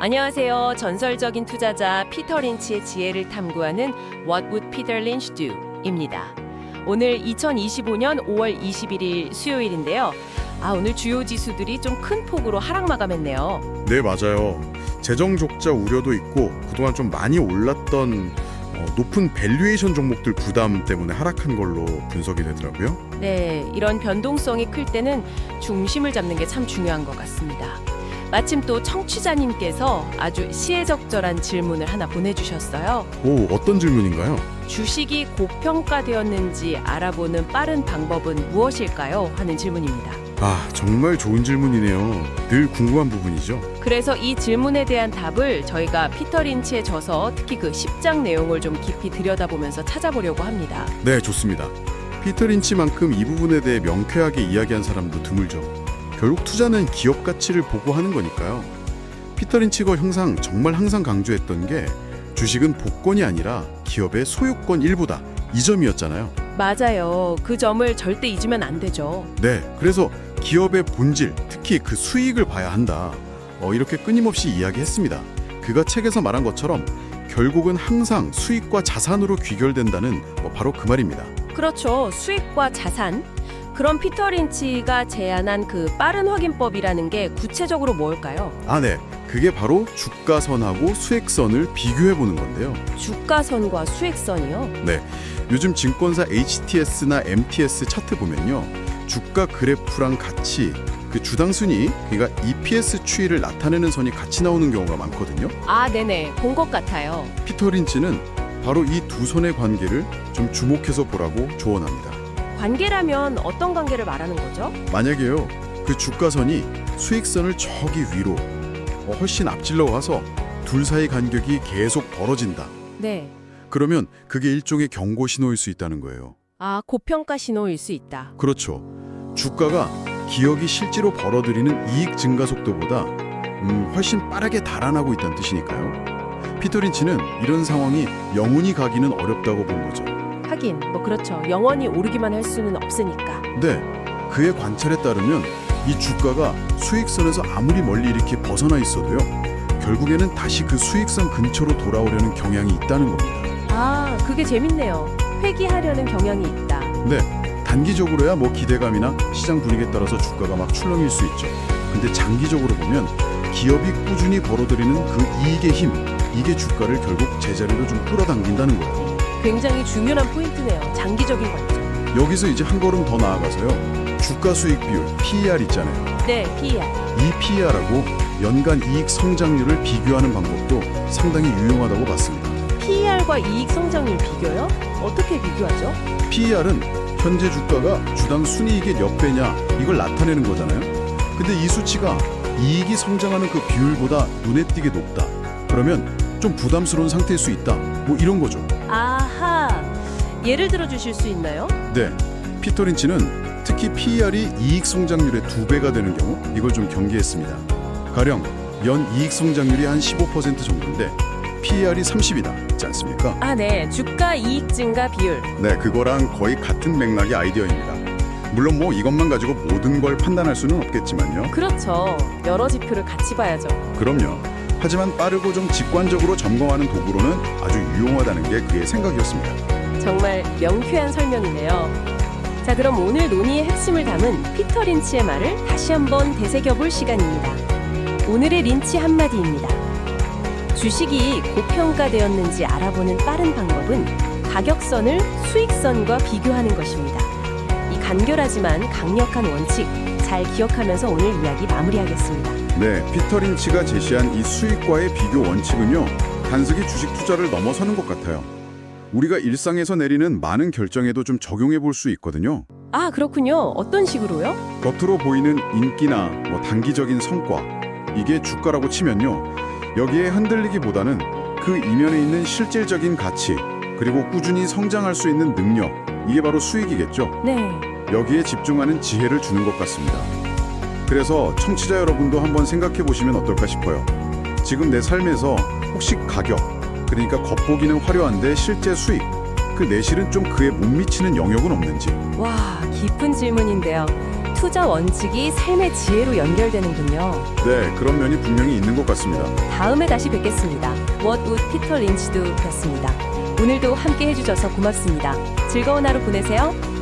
안녕하세요. 전설적인 투자자 피터 린치의 지혜를 탐구하는 What Would Peter Lynch Do? 입니다. 오늘 2025년 5월 21일 수요일인데요. 아, 오늘 주요 지수들이 좀 큰 폭으로 하락 마감했네요. 네, 맞아요. 재정 적자 우려도 있고 그동안 좀 많이 올랐던 어, 높은 밸류에이션 종목들 부담 때문에 하락한 걸로 분석이 되더라고요. 네, 이런 변동성이 클 때는 중심을 잡는 게 참 중요한 것 같습니다. 마침 또 청취자님께서 아주 시의적절한 질문을 하나 보내주셨어요. 오, 어떤 질문인가요? 주식이 고평가되었는지 알아보는 빠른 방법은 무엇일까요? 하는 질문입니다. 아, 정말 좋은 질문이네요. 늘 궁금한 부분이죠. 그래서 이 질문에 대한 답을 저희가 피터 린치의 저서 특히 그 10장 내용을 좀 깊이 들여다보면서 찾아보려고 합니다. 네, 좋습니다. 피터 린치만큼 이 부분에 대해 명쾌하게 이야기한 사람도 드물죠. 결국 투자는 기업 가치를 보고 하는 거니까요. 피터 린치가 형상 정말 항상 강조했던 게 주식은 복권이 아니라 기업의 소유권 일부다. 이 점이었잖아요. 맞아요. 그 점을 절대 잊으면 안 되죠. 네, 그래서 기업의 본질, 특히 그 수익을 봐야 한다. 어, 이렇게 끊임없이 이야기했습니다. 그가 책에서 말한 것처럼 결국은 항상 수익과 자산으로 귀결된다는 뭐 바로 그 말입니다. 그렇죠. 수익과 자산. 그럼 피터 린치가 제안한 그 빠른 확인법이라는 게 구체적으로 뭘까요? 아, 네. 그게 바로 주가선하고 수익선을 비교해 보는 건데요. 주가선과 수익선이요? 네. 요즘 증권사 HTS나 MTS 차트 보면요. 주가 그래프랑 같이 그 주당 순위, 그러니까 EPS 추이를 나타내는 선이 같이 나오는 경우가 많거든요. 아, 네네. 본 것 같아요. 피터 린치는 바로 이 두 선의 관계를 좀 주목해서 보라고 조언합니다. 관계라면 어떤 관계를 말하는 거죠? 만약에요, 그 주가선이 수익선을 저기 위로 어, 훨씬 앞질러 가서 둘 사이 간격이 계속 벌어진다. 네. 그러면 그게 일종의 경고 신호일 수 있다는 거예요. 아, 고평가 신호일 수 있다. 그렇죠. 주가가 기업이 실제로 벌어들이는 이익 증가 속도보다 음, 훨씬 빠르게 달아나고 있다는 뜻이니까요. 피터 린치는 이런 상황이 영원히 가기는 어렵다고 본 거죠. 하긴, 뭐 그렇죠. 영원히 오르기만 할 수는 없으니까. 네, 그의 관찰에 따르면 이 주가가 수익선에서 아무리 멀리 이렇게 벗어나 있어도요. 결국에는 다시 그 수익선 근처로 돌아오려는 경향이 있다는 겁니다. 아, 그게 재밌네요. 회귀하려는 경향이 있다. 네, 단기적으로야 뭐 기대감이나 시장 분위기에 따라서 주가가 막 출렁일 수 있죠. 근데 장기적으로 보면 기업이 꾸준히 벌어들이는 그 이익의 힘, 이게 주가를 결국 제자리로 좀 끌어당긴다는 거예요. 굉장히 중요한 포인트네요. 장기적인 관점. 여기서 이제 한 걸음 더 나아가서요. 주가 수익 비율, PER 있잖아요. 네, PER. 이 PER하고 연간 이익 성장률을 비교하는 방법도 상당히 유용하다고 봤습니다. PER과 이익 성장률 비교요? 어떻게 비교하죠? PER은 현재 주가가 주당 순이익의 몇 배냐 이걸 나타내는 거잖아요. 근데 이 수치가 이익이 성장하는 그 비율보다 눈에 띄게 높다. 그러면 좀 부담스러운 상태일 수 있다. 뭐 이런 거죠. 예를 들어 주실 수 있나요? 네. 피터 린치는 특히 PER이 이익 성장률의 두 배가 되는 경우 이걸 좀 경계했습니다. 가령 연 이익 성장률이 한 15% 정도인데 PER이 30이다. 있지 않습니까? 아, 네. 주가 이익 증가 비율. 네, 그거랑 거의 같은 맥락의 아이디어입니다. 물론 뭐 이것만 가지고 모든 걸 판단할 수는 없겠지만요. 그렇죠. 여러 지표를 같이 봐야죠. 그럼요. 하지만 빠르고 좀 직관적으로 점검하는 도구로는 아주 유용하다는 게 그의 생각이었습니다. 정말 명쾌한 설명이네요. 자, 그럼 오늘 논의의 핵심을 담은 피터 린치의 말을 다시 한번 되새겨볼 시간입니다. 오늘의 린치 한마디입니다. 주식이 고평가되었는지 알아보는 빠른 방법은 가격선을 수익선과 비교하는 것입니다. 이 간결하지만 강력한 원칙 잘 기억하면서 오늘 이야기 마무리하겠습니다. 네, 피터 린치가 제시한 이 수익과의 비교 원칙은요. 단순히 주식 투자를 넘어서는 것 같아요. 우리가 일상에서 내리는 많은 결정에도 좀 적용해 볼 수 있거든요. 아, 그렇군요. 어떤 식으로요? 겉으로 보이는 인기나 뭐 단기적인 성과 이게 주가라고 치면요 여기에 흔들리기보다는 그 이면에 있는 실질적인 가치 그리고 꾸준히 성장할 수 있는 능력 이게 바로 수익이겠죠 네. 여기에 집중하는 지혜를 주는 것 같습니다 그래서 청취자 여러분도 한번 생각해 보시면 어떨까 싶어요 지금 내 삶에서 혹시 가격 그러니까 겉보기는 화려한데 실제 수익 그 내실은 좀 그에 못 미치는 영역은 없는지 와, 깊은 질문인데요. 투자 원칙이 삶의 지혜로 연결되는군요. 네, 그런 면이 분명히 있는 것 같습니다. 다음에 다시 뵙겠습니다. Would 피터 린치도 였습니다. 오늘도 함께 해주셔서 고맙습니다. 즐거운 하루 보내세요.